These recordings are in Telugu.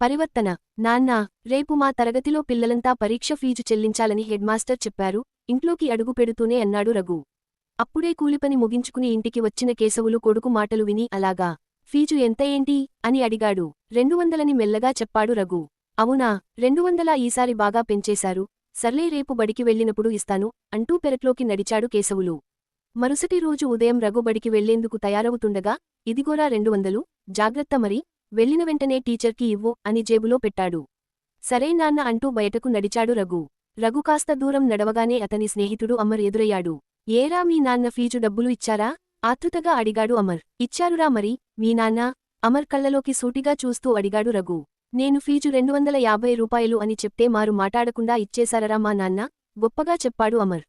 పరివర్తన. నాన్నా రేపు మా తరగతిలో పిల్లలంతా పరీక్ష ఫీజు చెల్లించాలని హెడ్మాస్టర్ చెప్పారు. ఇంట్లోకి అడుగు పెడుతూనే అన్నాడు రఘు. అప్పుడే కూలిపని ముగించుకుని ఇంటికి వచ్చిన కేశవులు కొడుకు మాటలు విని అలాగా ఫీజు ఎంత ఏంటి అని అడిగాడు. రెండు వందలని మెల్లగా చెప్పాడు రఘు. అవునా రెండువందలా ఈసారి బాగా పెంచేశారు. సర్లే రేపు బడికి వెళ్ళినప్పుడు ఇస్తాను అంటూ పెరట్లోకి నడిచాడు కేశవులు. మరుసటి రోజు ఉదయం రఘు బడికి వెళ్ళేందుకు తయారవుతుండగా ఇదిగోరా రెండు వందలు జాగ్రత్త మరి. వెళ్ళిన వెంటనే టీచర్కి ఇవ్వు అని జేబులో పెట్టాడు. సరే నాన్న అంటూ బయటకు నడిచాడు రఘు. రఘు కాస్త దూరం నడవగానే అతని స్నేహితుడు అమర్ ఎదురయ్యాడు. ఏరా మీ నాన్న ఫీజు డబ్బులు ఇచ్చారా? ఆతృతగా అడిగాడు అమర్. ఇచ్చారురా మరి మీ నాన్న? అమర్ కళ్ళలోకి సూటిగా చూస్తూ అడిగాడు రఘు. నేను ఫీజు రెండు వందల యాభై రూపాయలు అని చెప్తే మారు మాటాడకుండా ఇచ్చేశారరా మా నాన్న? గొప్పగా చెప్పాడు అమర్.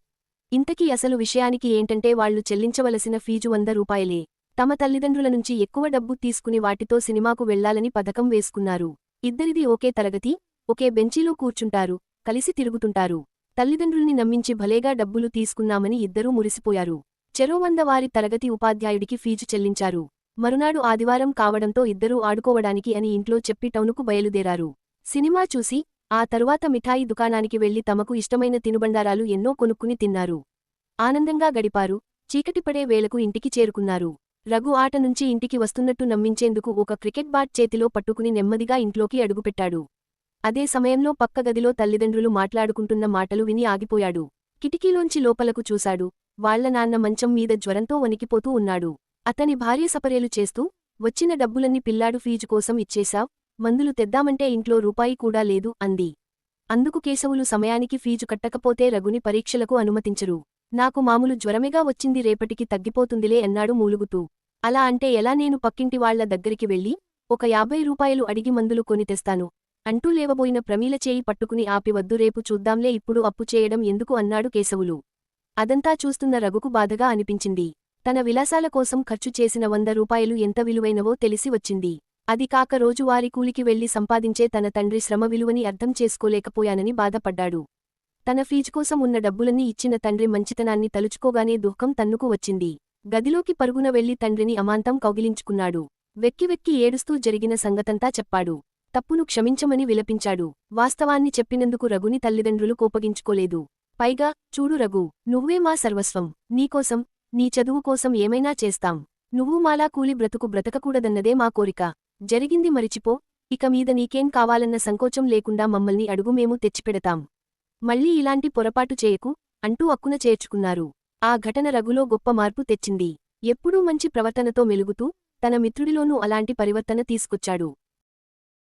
ఇంతకీ అసలు విషయానికి ఏంటంటే వాళ్ళు చెల్లించవలసిన ఫీజు వంద రూపాయలే. తమ తల్లిదండ్రుల నుంచి ఎక్కువ డబ్బు తీసుకుని వాటితో సినిమాకు వెళ్ళాలని పథకం వేసుకున్నారు. ఇద్దరిది ఒకే తరగతి ఒకే బెంచీలో కూర్చుంటారు కలిసి తిరుగుతుంటారు. తల్లిదండ్రుల్ని నమ్మించి భలేగా డబ్బులు తీసుకున్నామని ఇద్దరూ మురిసిపోయారు. చెరోవంద వారి తరగతి ఉపాధ్యాయుడికి ఫీజు చెల్లించారు. మరునాడు ఆదివారం కావడంతో ఇద్దరూ ఆడుకోవడానికి అని ఇంట్లో చెప్పి టౌనుకు బయలుదేరారు. సినిమా చూసి ఆ తరువాత మిఠాయి దుకాణానికి వెళ్ళి తమకు ఇష్టమైన తినుబండారాలు ఎన్నో కొనుక్కుని తిన్నారు. ఆనందంగా గడిపారు. చీకటిపడే వేళకు ఇంటికి చేరుకున్నారు. రఘు ఆట నుంచి ఇంటికి వస్తున్నట్టు నమ్మించేందుకు ఒక క్రికెట్ బ్యాట్ చేతిలో పట్టుకుని నెమ్మదిగా ఇంట్లోకి అడుగుపెట్టాడు. అదే సమయంలో పక్క గదిలో తల్లిదండ్రులు మాట్లాడుకుంటున్న మాటలు విని ఆగిపోయాడు. కిటికీలోంచి లోపలకు చూశాడు. వాళ్ళ నాన్న మంచం మీద జ్వరంతో వణికిపోతూ ఉన్నాడు. అతని భార్య సపరేలు చేస్తూ వచ్చిన డబ్బులన్నీ పిల్లాడు ఫీజు కోసం ఇచ్చేశావ్? మందులు తెద్దామంటే ఇంట్లో రూపాయి కూడా లేదు అంది. అందుకు కేశవులు సమయానికి ఫీజు కట్టకపోతే రఘుని పరీక్షలకు అనుమతించరు. నాకు మామూలు జ్వరమేగా వచ్చింది రేపటికి తగ్గిపోతుందిలే అన్నాడు మూలుగుతూ. అలా అంటే ఎలా నేను పక్కింటి వాళ్ళ దగ్గరికి వెళ్ళి ఒక యాభై రూపాయలు అడిగి మందులు కొని తెస్తాను. అంటూ లేవబోయిన ప్రమీల చేయి పట్టుకుని ఆపి వద్దు రేపు చూద్దాంలే ఇప్పుడు అప్పు చేయడం ఎందుకు అన్నాడు కేశవులు. అదంతా చూస్తున్న రఘుకు బాధగా అనిపించింది. తన విలాసాల కోసం ఖర్చు చేసిన వంద రూపాయలు ఎంత విలువైనవో తెలిసి వచ్చింది. అది కాక రోజువారీ కూలికి వెళ్ళి సంపాదించే తన తండ్రి శ్రమ విలువని అర్థం చేసుకోలేకపోయానని బాధపడ్డాడు. తన ఫీజు కోసం ఉన్న డబ్బులన్నీ ఇచ్చిన తండ్రి మంచితనాన్ని తలుచుకోగానే దుఃఖం తన్నుకు వచ్చింది. గదిలోకి పరుగున వెళ్ళి తండ్రిని అమాంతం కౌగిలించుకున్నాడు. వెక్కి వెక్కి ఏడుస్తూ జరిగిన సంగతంతా చెప్పాడు. తప్పును క్షమించమని విలపించాడు. వాస్తవాన్ని చెప్పినందుకు రఘుని తల్లిదండ్రులు కోపగించుకోలేదు. పైగా చూడు రఘు నువ్వే మా సర్వస్వం. నీకోసం నీ చదువు కోసం ఏమైనా చేస్తాం. నువ్వు మాలా కూలి బ్రతుకు బ్రతకకూడదన్నదే మా కోరిక. జరిగింది మరిచిపో ఇక మీద నీకేం కావాలన్న సంకోచం లేకుండా మమ్మల్ని అడుగు మేము తెచ్చిపెడతాం. మళ్ళీ ఇలాంటి పొరపాటు చేయకు అంటూ అక్కున చేర్చుకున్నారు. ఆ ఘటన రఘులో గొప్ప మార్పు తెచ్చింది. ఎప్పుడూ మంచి ప్రవర్తనతో మెలుగుతూ తన మిత్రుడిలోనూ అలాంటి పరివర్తన తీసుకొచ్చాడు.